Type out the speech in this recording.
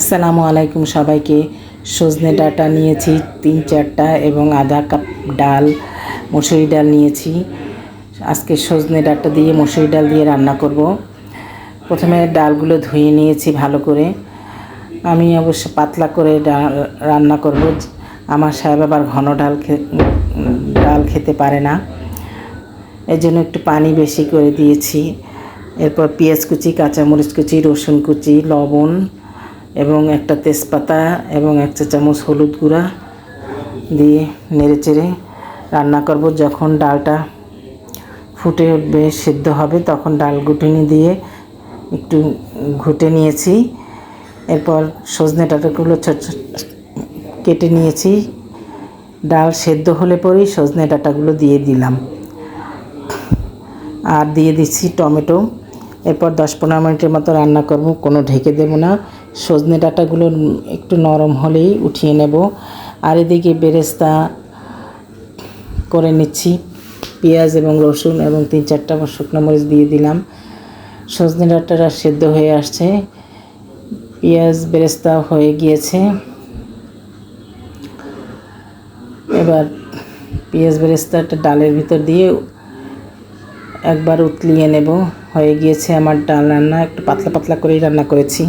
আসসালামু আলাইকুম সবাইকে। সজনে ডাটা নিয়েছি, তিন চারটা এবং আধা কাপ ডাল, মসুরি ডাল নিয়েছি। আজকে সজনে ডাটা দিয়ে মসুরি ডাল দিয়ে রান্না করব। প্রথমে ডালগুলো ধুয়ে নিয়েছি ভালো করে। আমি অবশ্য পাতলা করে রান্না করব। আমার সাহেব আবার ঘন ডাল ডাল খেতে পারে না। এর জন্য একটু পানি বেশি করে দিয়েছি। এরপর পেঁয়াজ কুচি, কাঁচামরিচ কুচি, রসুন কুচি, লবণ এবং একটা তেজপাতা এবং এক চা চামচ হলুদ গুঁড়া দিয়ে নেড়ে চেড়ে রান্না করব। যখন ডালটা ফুটে উঠবে, সিদ্ধ হবে, তখন ডাল গুটুনি দিয়ে একটু ঘুটে নিয়েছি। এরপর সজনে ডাটাগুলো কেটে নিয়েছি। ডাল সেদ্ধ হলে পরেই সজনে ডাটাগুলো দিয়ে দিলাম। আর দিয়ে দিচ্ছি টমেটো। এরপর দশ পনেরো মিনিটের মতো রান্না করব, কোনো ঢেকে দেবো না। সজনে ডাঁটাগুলো একটু নরম হলেই উঠিয়ে নেব। আর এদিকে বেরেস্তা করে নিচ্ছি। পেঁয়াজ এবং রসুন এবং তিন চারটা শুকনো মরিচ দিয়ে দিলাম। সজনে ডাঁটাটা সেদ্ধ হয়ে আসছে। পেঁয়াজ, বেরেস্তা হয়ে গিয়েছে। এবার পেঁয়াজ, বেরেস্তাটা ডালের ভিতর দিয়ে একবার উতলিয়ে নেব। হয়ে গিয়েছে আমার ডাল রান্না। একটু পাতলা পাতলা করেই রান্না করেছি।